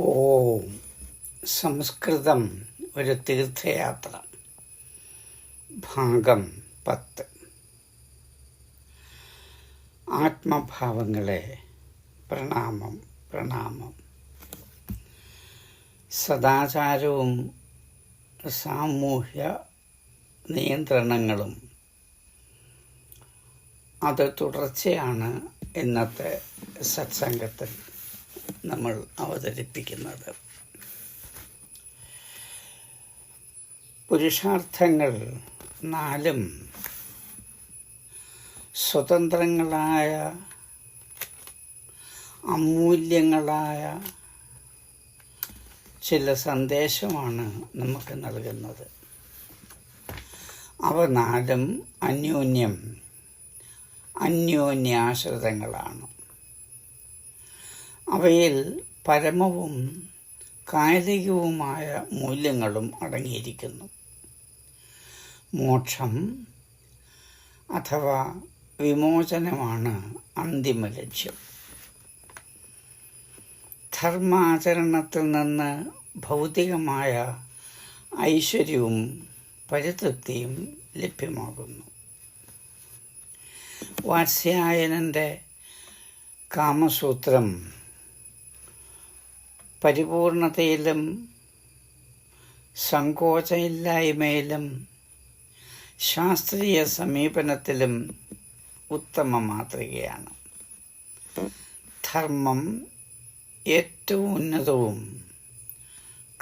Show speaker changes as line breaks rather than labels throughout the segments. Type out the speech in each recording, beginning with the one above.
ഓം. സംസ്കൃതം ഒരു തീർത്ഥയാത്ര. ഭാഗം പത്ത്. ആത്മഭാവങ്ങളെ പ്രണാമം പ്രണാമം. സദാചാരവും സാമൂഹ്യ നിയന്ത്രണങ്ങളും. അത് തുടർച്ചയാണ് ഇന്നത്തെ സത്സംഗത്തിൽ. നമ്മൾ അവതരിപ്പിക്കുന്നത്. പുരുഷാർത്ഥങ്ങൾ നാലും സ്വതന്ത്രങ്ങളായ അമൂല്യങ്ങളായ ചില സന്ദേശമാണ് നമുക്ക് നൽകുന്നത്. അവ നാലും അന്യോന്യം അന്യോന്യാശ്രിതങ്ങളാണ്. അവയിൽ പരമവും കാലികവുമായ മൂല്യങ്ങളും അടങ്ങിയിരിക്കുന്നു. മോക്ഷം അഥവാ വിമോചനമാണ് അന്തിമ ലക്ഷ്യം. ധർമാചരണത്തിൽ നിന്ന് ഭൗതികമായ ഐശ്വര്യവും പരിതൃപ്തിയും ലഭ്യമാകുന്നു. വാത്സ്യായനന്റെ കാമസൂത്രം പരിപൂർണതയിലും സങ്കോചമില്ലായ്മയിലും ശാസ്ത്രീയ സമീപനത്തിലും ഉത്തമ മാതൃകയാണ്. ധർമ്മം ഏറ്റവും ഉന്നതവും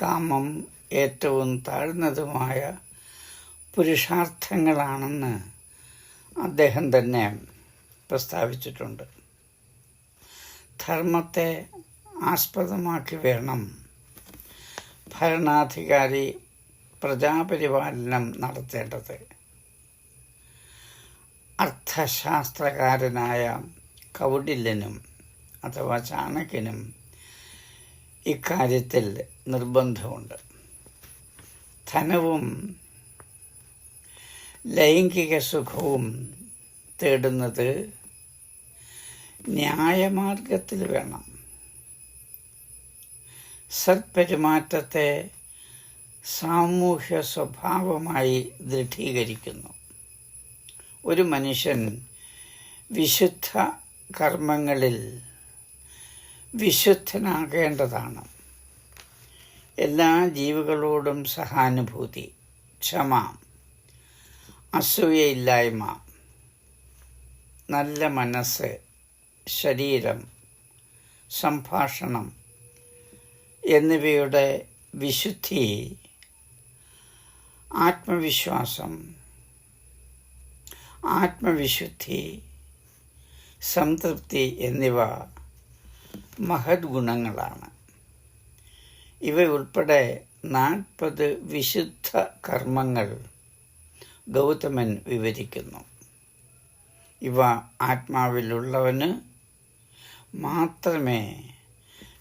കാമം ഏറ്റവും താഴ്ന്നതുമായ പുരുഷാർത്ഥങ്ങളാണെന്ന് അദ്ദേഹം തന്നെ പ്രസ്താവിച്ചിട്ടുണ്ട്. ധർമ്മത്തെ ആസ്പദമാക്കി വേണം. ഭരണാധികാരി പ്രജാപരിപാലനം നടത്തേണ്ടത്. അർത്ഥശാസ്ത്രകാരനായ കൗടില്യനും അഥവാ ചാണക്യനും ഇക്കാര്യത്തിൽ നിർബന്ധമുണ്ട്. ധനവും ലൈംഗിക സുഖവും തേടുന്നത് ന്യായമാർഗത്തിൽ വേണം. സത്പെരുമാറ്റത്തെ സാമൂഹ്യ സ്വഭാവമായി ദൃഢീകരിക്കുന്നു. ഒരു മനുഷ്യൻ വിശുദ്ധ കർമ്മങ്ങളിൽ വിശുദ്ധനാകേണ്ടതാണ്. എല്ലാ ജീവികളോടും സഹാനുഭൂതി ക്ഷമ അസൂയയില്ലായ്മ നല്ല മനസ്സ് ശരീരം സംഭാഷണം എന്നിവയുടെ വിശുദ്ധി ആത്മവിശ്വാസം ആത്മവിശുദ്ധി സംതൃപ്തി എന്നിവ മഹത് ഗുണങ്ങളാണ് ഇവയുൾപ്പെടെ നാൽപ്പത് വിശുദ്ധ കർമ്മങ്ങൾ ഗൗതമൻ വിവരിക്കുന്നു. ഇവ ആത്മാവിലുള്ളവന് മാത്രമേ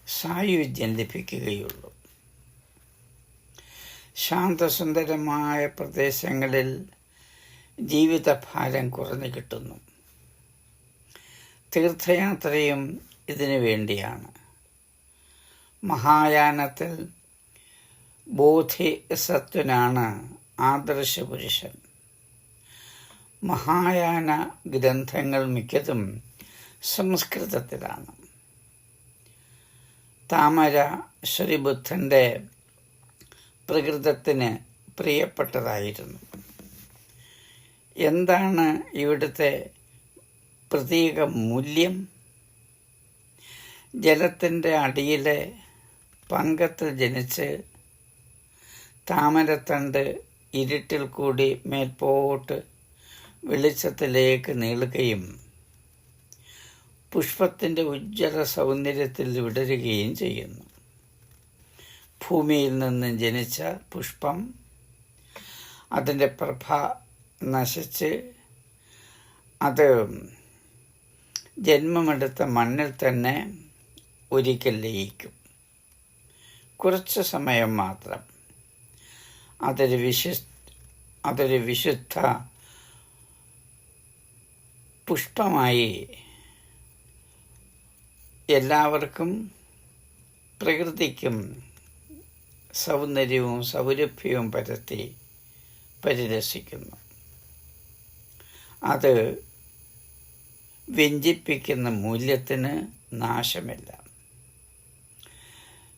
സായുജ്യം ലഭിക്കുകയുള്ളൂ. ശാന്തസുന്ദരമായ പ്രദേശങ്ങളിൽ ജീവിതഭാരം കുറഞ്ഞു കിട്ടുന്നു. തീർത്ഥയാത്രയും ഇതിനു വേണ്ടിയാണ്. മഹായാനത്തിൽ ബോധിസത്വനാണ് ആദർശ പുരുഷൻ മഹായാന ഗ്രന്ഥങ്ങൾ മിക്കതും സംസ്കൃതത്തിലാണ്. താമര ശ്രീബുദ്ധന്റെ പ്രകൃതത്തിന് പ്രിയപ്പെട്ടതായിരുന്നു. എന്താണ് ഇവിടുത്തെ പ്രതീക മൂല്യം? ജലത്തിന്റെ അടിയിലെ പങ്കത്തിൽ ജനിച്ച് താമരത്തണ്ട് ഇരുട്ടിൽ കൂടി മേൽപോട്ട് വെളിച്ചത്തിലേക്ക് നീളുകയും പുഷ്പത്തിന്റെ ഉജ്ജ്വല സൗന്ദര്യത്തിൽ വിടരുകയും ചെയ്യുന്നു. ഭൂമിയിൽ നിന്ന് ജനിച്ച പുഷ്പം അതിന്റെ പ്രഭ നശിച്ച് അത് ജന്മമെടുത്ത മണ്ണിൽ തന്നെ ഒരിക്കൽ ലയിക്കും. കുറച്ച് സമയം മാത്രം. അതൊരു വിശു അതൊരു വിശുദ്ധ പുഷ്പമായി എല്ലാവർക്കും പ്രകൃതിക്കും സൗന്ദര്യവും സൗരഭ്യവും പരത്തി പരിരസിക്കുന്നു അത് വ്യഞ്ചിപ്പിക്കുന്ന മൂല്യത്തിന് നാശമില്ല.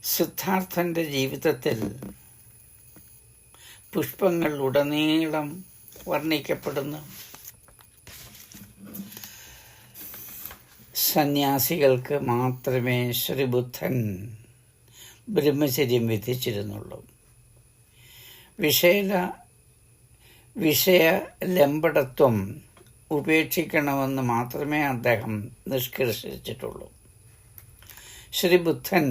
സിദ്ധാർത്ഥന്റെ ജീവിതത്തിൽ പുഷ്പങ്ങൾ ഉടനീളം വർണിക്കപ്പെടുന്നു. സന്യാസികൾക്ക് മാത്രമേ ശ്രീബുദ്ധൻ ബ്രഹ്മചര്യം വിധിച്ചിരുന്നുള്ളൂ. വിഷയല വിഷയ ലംബടത്വം ഉപേക്ഷിക്കണമെന്ന് മാത്രമേ അദ്ദേഹം നിഷ്കർഷിച്ചിട്ടുള്ളൂ. ശ്രീബുദ്ധൻ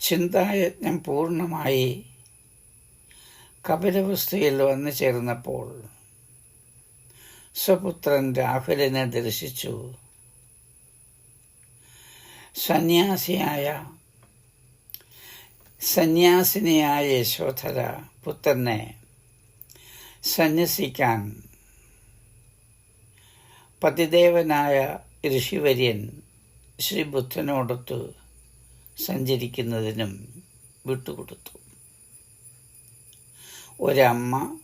ചിന്തായജ്ഞം പൂർണമായി കപിലവസ്ഥയിൽ വന്നു ചേർന്നപ്പോൾ സ്വപുത്രൻ രാഹുലിനെ ദർശിച്ചു. സന്യാസിയായ സന്യാസിനിയായ യശോധര പുത്രനെ സന്യസിക്കാൻ പതിദേവനായ ഋഷിവര്യൻ ശ്രീ ബുദ്ധനോടൊത്ത് സഞ്ചരിക്കുന്നതിനും വിട്ടുകൊടുത്തു. ഒരമ്മ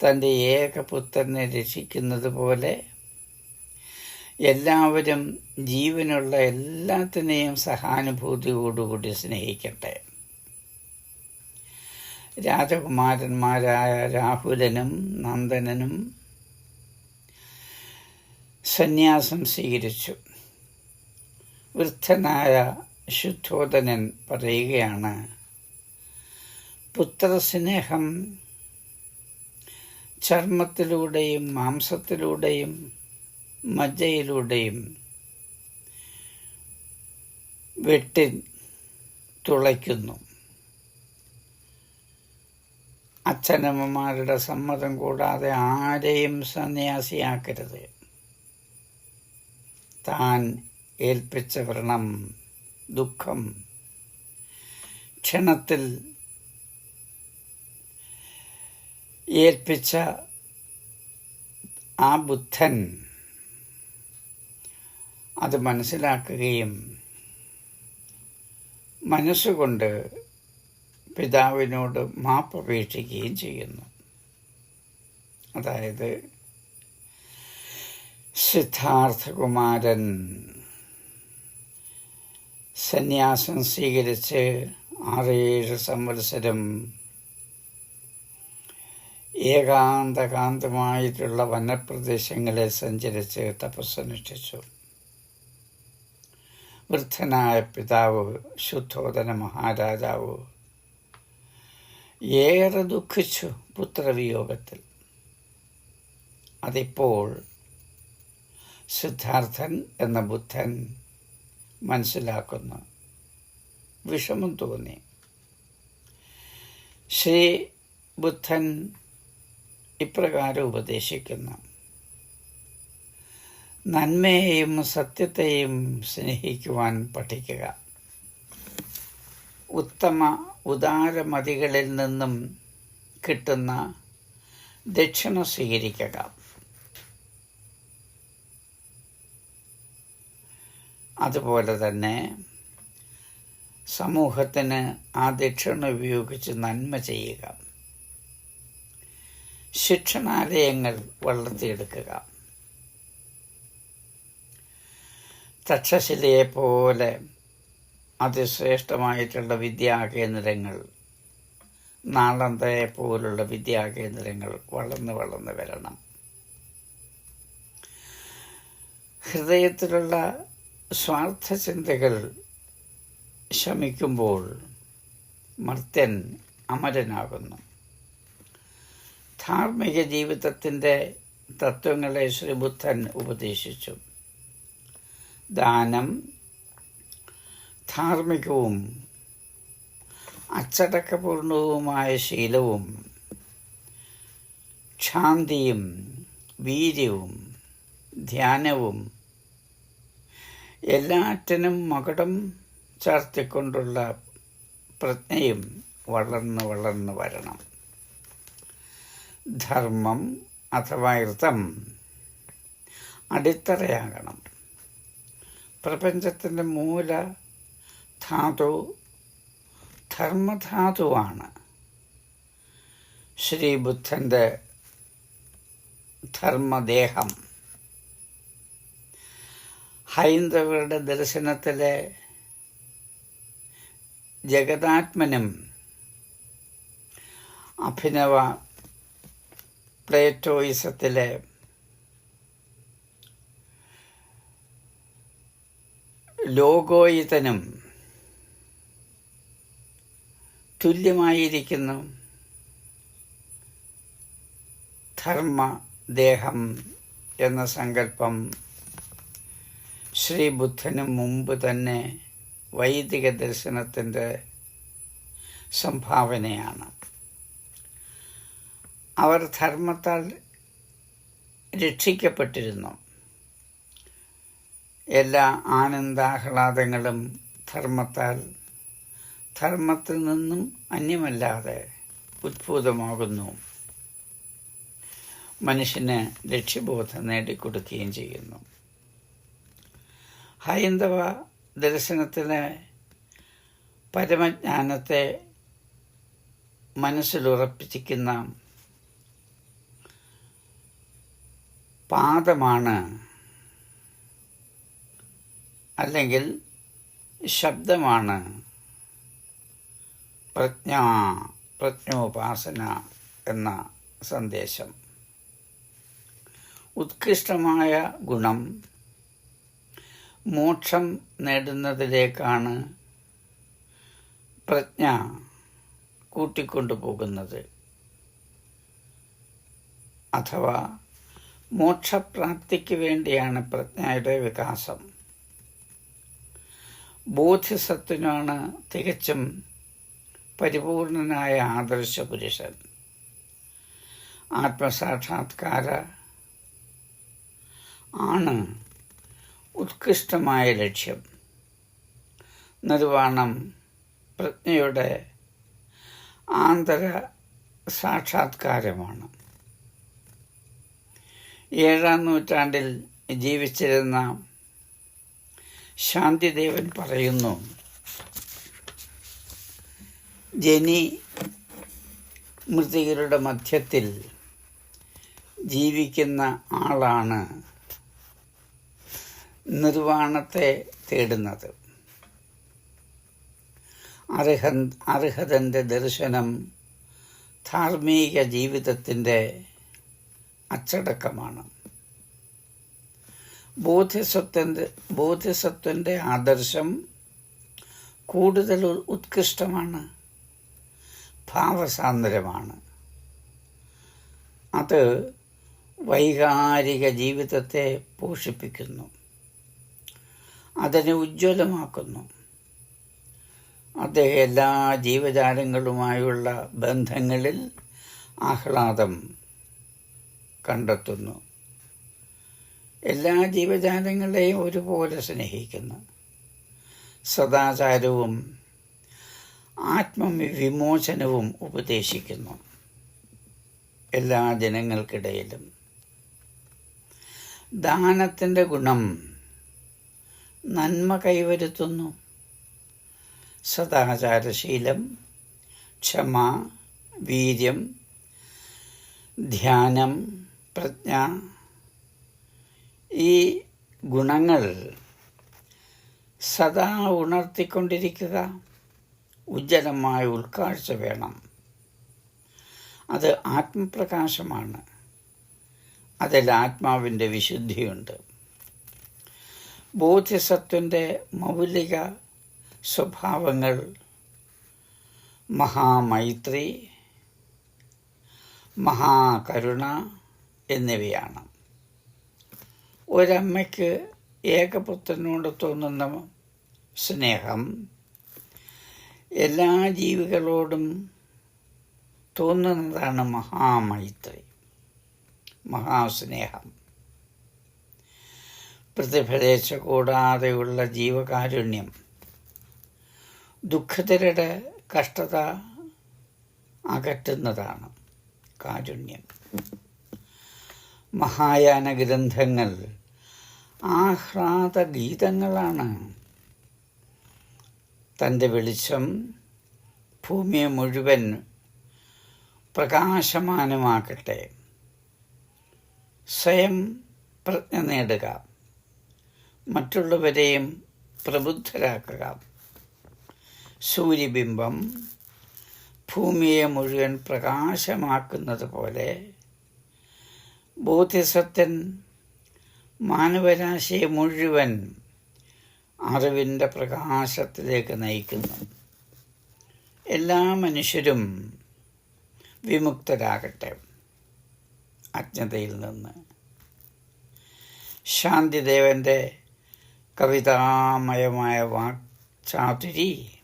തന്റെ ഏക പുത്രനെ രക്ഷിക്കുന്നത് പോലെ എല്ലാവരും ജീവനുള്ള എല്ലാത്തിനെയും സഹാനുഭൂതിയോടുകൂടി സ്നേഹിക്കട്ടെ. രാജകുമാരന്മാരായ രാഹുലനും നന്ദനനും സന്യാസം സ്വീകരിച്ചു. വൃദ്ധനായ ശുദ്ധോദനൻ പറയുകയാണ് പുത്രസ്നേഹം ചർമ്മത്തിലൂടെയും മാംസത്തിലൂടെയും മജ്ജയിലൂടെയും വെട്ടി തുളയ്ക്കുന്നു. അച്ഛനമ്മമാരുടെ സമ്മതം കൂടാതെ ആരെയും സന്യാസിയാക്കരുത്. താൻ ഏൽപ്പിച്ച വ്രണം ദുഃഖം. ക്ഷണത്തിൽ ഏൽപ്പിച്ച ആ ബുദ്ധൻ അത് മനസ്സിലാക്കുകയും മനസ്സുകൊണ്ട് പിതാവിനോട് മാപ്പപേക്ഷിക്കുകയും ചെയ്യുന്നു. അതായത് സിദ്ധാർത്ഥകുമാരൻ സന്യാസം സ്വീകരിച്ച് ആറേഴ് സംവത്സരം ഏകാന്തകാന്തമായിട്ടുള്ള വനപ്രദേശങ്ങളെ സഞ്ചരിച്ച് തപസ്സനുഷ്ഠിച്ചു. വൃദ്ധനായ പിതാവ് ശുദ്ധോദന മഹാരാജാവ് ഏറെ ദുഃഖിച്ചു പുത്രവിയോഗത്തിൽ. അതിപ്പോൾ സിദ്ധാർത്ഥൻ എന്ന ബുദ്ധൻ മനസ്സിലാക്കുന്നു. വിഷമം തോന്നി. ശ്രീ ബുദ്ധൻ ഇപ്രകാരം ഉപദേശിക്കുന്നു. നന്മയെയും സത്യത്തെയും സ്നേഹിക്കുവാൻ പഠിക്കുക. ഉത്തമ ഉദാരമതികളിൽ നിന്നും കിട്ടുന്ന ദക്ഷിണ സ്വീകരിക്കുക. അതുപോലെ തന്നെ സമൂഹത്തിന് ആ ദക്ഷിണ ഉപയോഗിച്ച് നന്മ ചെയ്യുക. ശിക്ഷണാലയങ്ങൾ വളർത്തിയെടുക്കുക. തക്ഷശിലയെ പോലെ അതിശ്രേഷ്ഠമായിട്ടുള്ള വിദ്യാകേന്ദ്രങ്ങൾ നാളന്തയെ പോലുള്ള വിദ്യാകേന്ദ്രങ്ങൾ വളർന്ന് വളർന്ന് വരണം. ഹൃദയത്തിലുള്ള സ്വാർത്ഥ ചിന്തകൾ ശമിക്കുമ്പോൾ മർത്യൻ അമരനാകുന്നു. ധാർമ്മിക ജീവിതത്തിന്റെ തത്വങ്ങളെ ശ്രീബുദ്ധൻ ഉപദേശിച്ചു. ദാനം ധാർമ്മികവും അച്ചടക്കപൂർണവുമായ ശീലവും ക്ഷാന്തിയും വീര്യവും ധ്യാനവും എല്ലാറ്റിനും മകടം ചാർത്തിക്കൊണ്ടുള്ള പ്രജ്ഞയും വളർന്ന് വളർന്ന് വരണം. ധർമ്മം അഥവാ ഋതം അടിത്തറയാകണം. പ്രപഞ്ചത്തിന്റെ മൂല ധാതു ധർമ്മധാതുവാണ്. ശ്രീബുദ്ധന്റെ ധർമ്മദേഹം. ഹൈന്ദവരുടെ ദർശനത്തിലെ ജഗതാത്മനും അഭിനവ പ്ലേറ്റോയിസത്തിലെ ലോകോയിതനും തുല്യമായിരിക്കുന്നു. ധർമ്മദേഹം എന്ന സങ്കല്പം ശ്രീബുദ്ധന് മുമ്പ് തന്നെ വൈദിക ദർശനത്തിന്റെ സംഭാവനയാണ്. അവർ ധർമ്മത്താൽ രക്ഷിക്കപ്പെട്ടിരുന്നു. എല്ലാ ആനന്ദാഹ്ലാദങ്ങളും ധർമ്മത്താൽ ധർമ്മത്തിൽ നിന്നും അന്യമല്ലാതെ ഉദ്ഭൂതമാകുന്നു മനുഷ്യന് ലക്ഷ്യബോധം നേടിക്കൊടുക്കുകയും ചെയ്യുന്നു. ഹൈന്ദവ ദർശനത്തിലെ പരമജ്ഞാനത്തെ മനസ്സിലുറപ്പിച്ചിരിക്കുന്ന പാദമാണ് അല്ലെങ്കിൽ ശബ്ദമാണ് പ്രജ്ഞ പ്രജ്ഞോപാസന എന്ന സന്ദേശം. ഉത്കൃഷ്ടമായ ഗുണം മോക്ഷം നേടുന്നതിലേക്കാണ് പ്രജ്ഞ കൂട്ടിക്കൊണ്ടുപോകുന്നത് അഥവാ മോക്ഷപ്രാപ്തിക്ക് വേണ്ടിയാണ് പ്രജ്ഞയുടെ വികാസം. ബോധ്യസത്വനാണ് തികച്ചും പരിപൂർണനായ ആദർശ പുരുഷൻ ആത്മസാക്ഷാത്കാര ആണ് ഉത്കൃഷ്ടമായ ലക്ഷ്യം. നിർവാണം പ്രജ്ഞയുടെ ആന്തര സാക്ഷാത്കാരമാണ് ഏഴാം നൂറ്റാണ്ടിൽ ജീവിച്ചിരുന്ന ശാന്തിദേവൻ പറയുന്നു ജനി മൃതികളുടെ മധ്യത്തിൽ ജീവിക്കുന്ന ആളാണ് നിർവാണത്തെ തേടുന്നത്. അർഹൻ അർഹതന്റെ ദർശനം ധാർമ്മിക ജീവിതത്തിന്റെ അച്ചടക്കമാണ്. ബോധ്യസത്വന്റെ ബോധ്യസത്വന്റെ ആദർശം കൂടുതൽ ഉത്കൃഷ്ടമാണ്. ഭാവസാന്ദ്രമാണ്. അത് വൈകാരിക ജീവിതത്തെ പോഷിപ്പിക്കുന്നു. അതിനെ ഉജ്ജ്വലമാക്കുന്നു. അത് എല്ലാ ജീവജാലങ്ങളുമായുള്ള ബന്ധങ്ങളിൽ ആഹ്ലാദം കണ്ടെത്തുന്നു. എല്ലാ ജീവജാലങ്ങളെയും ഒരുപോലെ സ്നേഹിക്കുന്നു. സദാചാരവും ആത്മവിമോചനവും ഉപദേശിക്കുന്നു എല്ലാ ജനങ്ങൾക്കിടയിലും. ദാനത്തിന്റെ ഗുണം നന്മ കൈവരുത്തുന്നു. സദാചാരശീലം ക്ഷമ വീര്യം ധ്യാനം പ്രജ്ഞ ഈ ഗുണങ്ങൾ സദാ ഉണർത്തിക്കൊണ്ടിരിക്കുക. ഉജ്ജ്വലമായ ഉൾക്കാഴ്ച വേണം. അത് ആത്മപ്രകാശമാണ്. അതിൽ ആത്മാവിന്റെ വിശുദ്ധിയുണ്ട്. ബോധ്യസത്വന്റെ മൗലിക സ്വഭാവങ്ങൾ മഹാമൈത്രി മഹാകരുണ എന്നിവയാണ്. ഒരമ്മയ്ക്ക് ഏകപുത്രനോട് തോന്നുന്ന സ്നേഹം എല്ലാ ജീവികളോടും തോന്നുന്നതാണ് മഹാമൈത്രി മഹാസ്നേഹം. പ്രതിഫലേച്ഛ കൂടാതെയുള്ള ജീവകാരുണ്യം ദുഃഖിതരുടെ കഷ്ടത അകറ്റുന്നതാണ് കാരുണ്യം. മഹായാന ഗ്രന്ഥങ്ങൾ ആഹ്ലാദ ഗീതങ്ങളാണ് തന്റെ വെളിച്ചം ഭൂമിയെ മുഴുവൻ പ്രകാശമാനമാക്കട്ടെ. സ്വയം പ്രജ്ഞ നേടുക. മറ്റുള്ളവരെയും പ്രബുദ്ധരാക്കുക. സൂര്യബിംബം ഭൂമിയെ മുഴുവൻ പ്രകാശമാക്കുന്നത് പോലെ ബോധ്യസത്തൻ മാനവരാശിയെ മുഴുവൻ അറിവിന്റെ പ്രകാശത്തിലേക്ക് നയിക്കുന്നു. എല്ലാ മനുഷ്യരും വിമുക്തരാകട്ടെ. അജ്ഞതയിൽ നിന്ന്. ശാന്തിദേവന്റെ കവിതാമയമായ വാക്ചാതുരി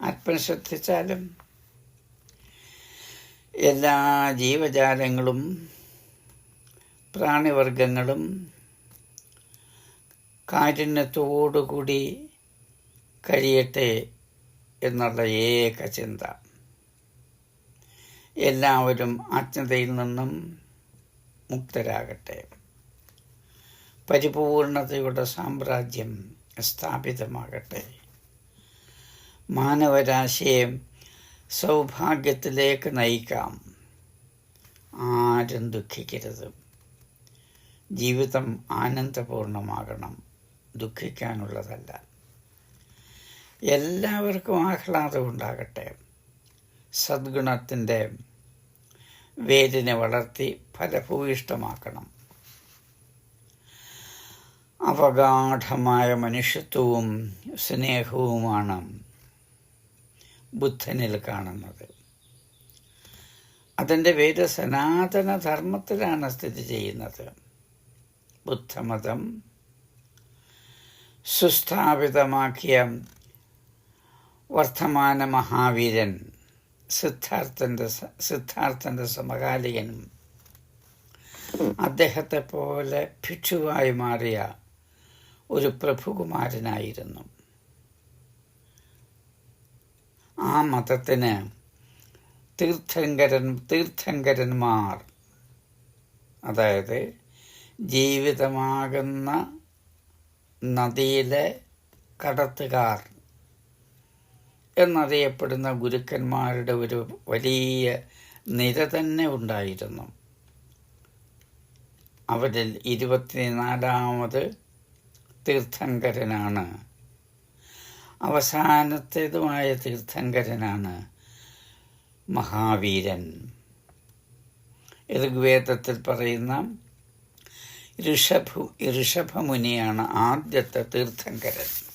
അല്പം ശ്രദ്ധിച്ചാലും എല്ലാ ജീവജാലങ്ങളും പ്രാണിവർഗങ്ങളും കാരുണ്യത്തോടുകൂടി കഴിയട്ടെ എന്നുള്ള ഏക ചിന്ത. എല്ലാവരും ആജ്ഞതയിൽ നിന്നും മുക്തരാകട്ടെ. പരിപൂർണതയുടെ സാമ്രാജ്യം സ്ഥാപിതമാകട്ടെ. മാനവരാശിയെ സൗഭാഗ്യത്തിലേക്ക് നയിക്കാം. ആരും ദുഃഖിക്കരുത്. ജീവിതം ആനന്ദപൂർണമാകണം. ദുഃഖിക്കാനുള്ളതല്ല. എല്ലാവർക്കും ആഹ്ലാദം ഉണ്ടാകട്ടെ. സദ്ഗുണത്തിന്റെ വേരിനെ വളർത്തി ഫലഭൂയിഷ്ടമാക്കണം. അവഗാഠമായ മനുഷ്യത്വവും സ്നേഹവുമാണ് ബുദ്ധനിൽ കാണുന്നത്. അതിന്റെ വേര് സനാതന ധർമ്മത്തിലാണ് സ്ഥിതി ചെയ്യുന്നത്. ബുദ്ധമതം സുസ്ഥാപിതമാക്കിയ വർത്തമാന മഹാവീരൻ സിദ്ധാർത്ഥന്റെ സിദ്ധാർത്ഥന്റെ സമകാലികനും അദ്ദേഹത്തെ പോലെ ഭിക്ഷുവായി മാറിയ ഒരു പ്രഭുകുമാരനായിരുന്നു. ആ മതത്തിന് തീർത്ഥങ്കരൻ തീർത്ഥങ്കരന്മാർ അതായത് ജീവിതമാകുന്ന നദിയിലെ കടത്തുകാർ എന്നറിയപ്പെടുന്ന ഗുരുക്കന്മാരുടെ ഒരു വലിയ നിര തന്നെ ഉണ്ടായിരുന്നു. അവരിൽ ഇരുപത്തിനാലാമത് തീർത്ഥങ്കരനാണ്. അവസാനത്തേതുമായ തീർത്ഥങ്കരനാണ് മഹാവീരൻ. ഋഗ്വേദത്തിൽ പറയുന്ന ഋഷഭു ഋഷഭമുനിയാണ് ആദ്യത്തെ തീർത്ഥങ്കരൻ.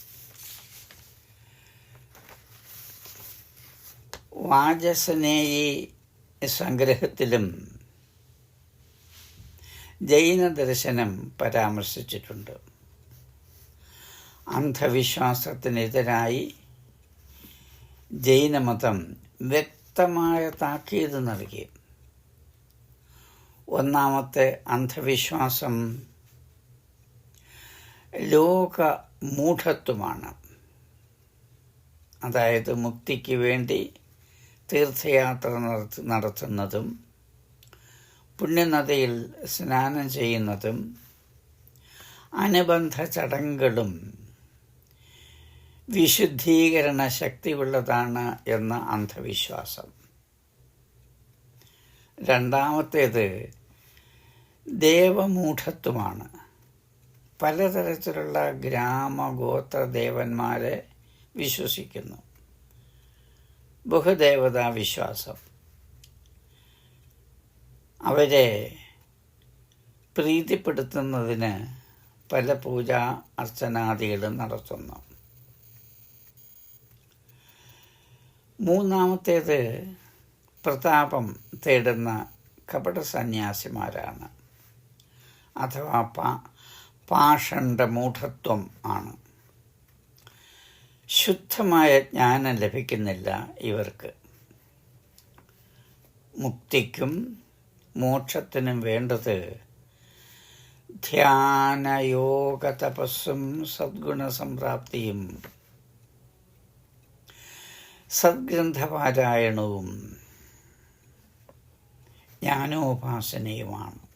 വാചസനേയി സംഗ്രഹത്തിലും ജൈന ദർശനം പരാമർശിച്ചിട്ടുണ്ട്. അന്ധവിശ്വാസത്തിനെതിരായി ജൈനമതം വ്യക്തമായ താക്കീത് നൽകി. ഒന്നാമത്തെ അന്ധവിശ്വാസം ലോക മൂഢത്വമാണ് അതായത് മുക്തിക്ക് വേണ്ടി തീർത്ഥയാത്ര നടത്തി നടത്തുന്നതും പുണ്യനദിയിൽ സ്നാനം ചെയ്യുന്നതും അനുബന്ധ ചടങ്ങുകളും വിശുദ്ധീകരണ ശക്തിയുള്ളതാണ് എന്ന അന്ധവിശ്വാസം. രണ്ടാമത്തേത് ദേവമൂഢത്വമാണ്. പലതരത്തിലുള്ള ഗ്രാമഗോത്ര ദേവന്മാരെ വിശ്വസിക്കുന്നു. ബഹുദേവതാ വിശ്വാസം. അവരെ പ്രീതിപ്പെടുത്തുന്നതിന് പല പൂജാ അർച്ചനാദികളും നടത്തുന്നു. മൂന്നാമത്തേത് പ്രതാപം തേടുന്ന കപട സന്യാസിമാരാണ് അഥവാ പാ പാഷന്റെ മൂഢത്വം ആണ്. ശുദ്ധമായ ജ്ഞാനം ലഭിക്കുന്നില്ല ഇവർക്ക്. മുക്തിക്കും മോക്ഷത്തിനും വേണ്ടത് ധ്യാനയോഗ തപസ്സും സദ്ഗുണസംപ്രാപ്തിയും സദ്ഗ്രന്ഥപാരായണവും ജ്ഞാനോപാസനയുമാണ്.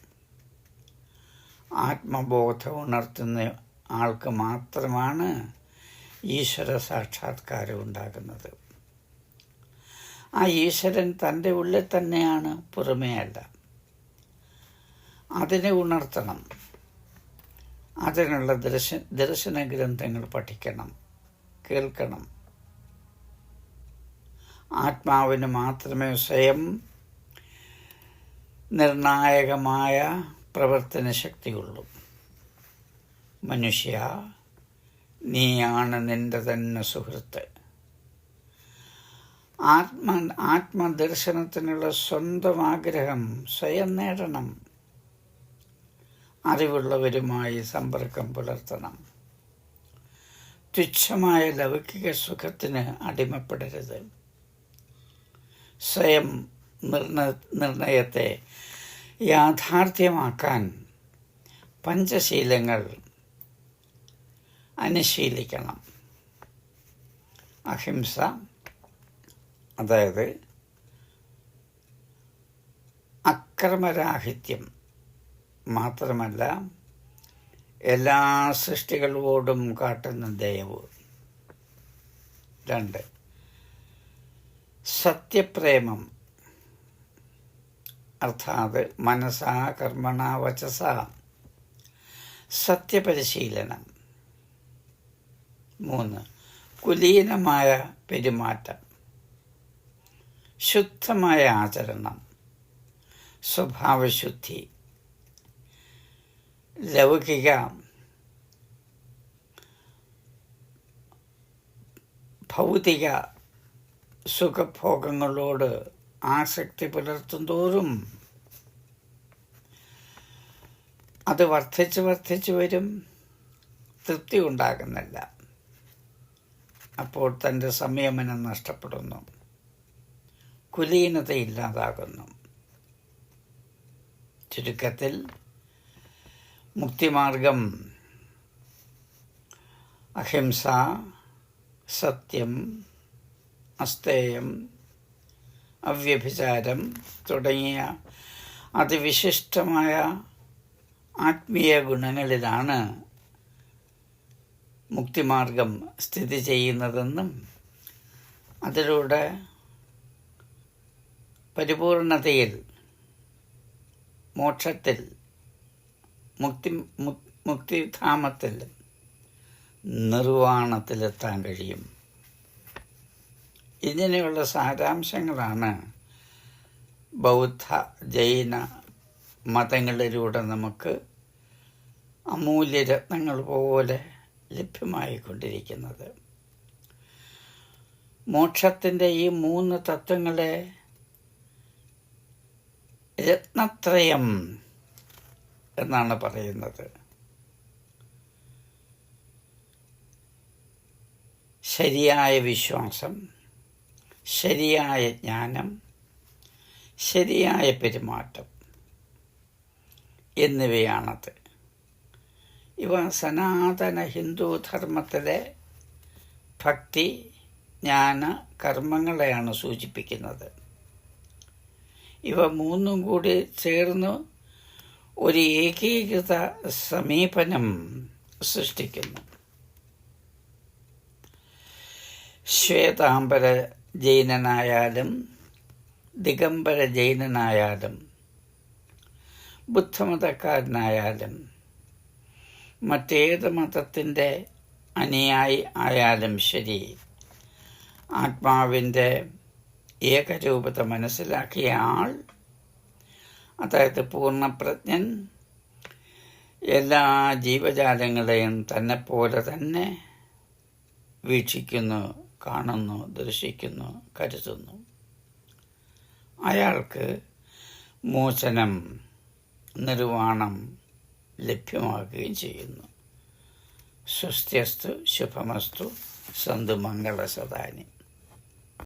ആത്മബോധം ഉണർത്തുന്ന ആൾക്ക് മാത്രമാണ് ഈശ്വര സാക്ഷാത്കാരം ഉണ്ടാകുന്നത്. ആ ഈശ്വരൻ തന്റെ ഉള്ളിൽ തന്നെയാണ് പുറമേ അല്ല അതിനെ ഉണർത്തണം. അതിനുള്ള ദർശ ദർശന ഗ്രന്ഥങ്ങൾ പഠിക്കണം. കേൾക്കണം. ആത്മാവിന് മാത്രമേ സ്വയം നിർണായകമായ പ്രവർത്തന ശക്തിയുള്ളൂ മനുഷ്യ നീയാണ് നിന്റെ തന്നെ സുഹൃത്ത്. ആത്മ ആത്മദർശനത്തിനുള്ള സ്വന്തം ആഗ്രഹം സ്വയം നേടണം. അറിവുള്ളവരുമായി സമ്പർക്കം പുലർത്തണം. തുച്ഛമായ ലൗകിക സുഖത്തിന് അടിമപ്പെടരുത്. സ്വയം നിർണ നിർണയത്തെ യാഥാർത്ഥ്യമാക്കാൻ പഞ്ചശീലങ്ങൾ അനുശീലിക്കണം. അഹിംസ അതായത് അക്രമരാഹിത്യം മാത്രമല്ല എല്ലാ സൃഷ്ടികളോടും കാട്ടുന്ന ദയവ്. രണ്ട് സത്യപ്രേമം. അർത്ഥാത് മനസാ കർമ്മണ വചസ. സത്യപരിശീലനം. മൂന്ന്. കുലീനമായ പെരുമാറ്റം. ശുദ്ധമായ ആചരണം. സ്വഭാവശുദ്ധി. ലൗകിക ഭൗതിക സുഖഭോഗങ്ങളോട് ആസക്തി പുലർത്തും തോറും അത് വർദ്ധിച്ച് വർദ്ധിച്ച് വരും. തൃപ്തി ഉണ്ടാകുന്നില്ല. അപ്പോൾ തന്റെ സംയമനം നഷ്ടപ്പെടുന്നു. കുലീനത ഇല്ലാതാകുന്നു. ചുരുക്കത്തിൽ മുക്തിമാർഗം അഹിംസ സത്യം അസ്തേയം അവ്യഭിചാരം തുടങ്ങിയ അതിവിശിഷ്ടമായ ആത്മീയ ഗുണങ്ങളിലാണ് മുക്തിമാർഗം സ്ഥിതി ചെയ്യുന്നതെന്നും അതിലൂടെ പരിപൂർണതയിൽ മോക്ഷത്തിൽ മുക്തി മുക്തിധാമത്തിൽ നിർവാണത്തിലെത്താൻ കഴിയും. ഇങ്ങനെയുള്ള സാരാംശങ്ങളാണ് ബൗദ്ധ ജൈന മതങ്ങളിലൂടെ നമുക്ക് അമൂല്യരത്നങ്ങൾ പോലെ ലഭ്യമായിക്കൊണ്ടിരിക്കുന്നത്. മോക്ഷത്തിന്റെ ഈ മൂന്ന് തത്വങ്ങളെ രത്നത്രയം എന്നാണ് പറയുന്നത്. ശരിയായ വിശ്വാസം ശരിയായ ജ്ഞാനം ശരിയായ പെരുമാറ്റം എന്നിവയാണത്. ഇവ സനാതന ഹിന്ദു ധർമ്മത്തിലെ ഭക്തി ജ്ഞാന കർമ്മങ്ങളെയാണ് സൂചിപ്പിക്കുന്നത്. ഇവ മൂന്നും കൂടി ചേർന്ന് ഒരു ഏകീകൃത സമീപനം സൃഷ്ടിക്കുന്നു. ശ്വേതാംബര ജൈനനായാലും ദിഗംബര ജൈനനായാലും ബുദ്ധമതക്കാരനായാലും മറ്റേത് മതത്തിന്റെ അനുയായി ആയാലും ശരി ആത്മാവിന്റെ ഏകരൂപത മനസ്സിലാക്കിയ ആൾ അതായത് പൂർണപ്രജ്ഞൻ എല്ലാ ജീവജാലങ്ങളെയും തന്നെ തന്നെ വീക്ഷിക്കുന്നു. കാണുന്നു ദർശിക്കുന്നു കരുതുന്നു. അയാൾക്ക് മോചനം നിർവാണം ലഭ്യമാകുകയും ചെയ്യുന്നു. സ്വസ്ത്യസ്തു ശുഭമസ്തു സന്തു മംഗളസദാനി.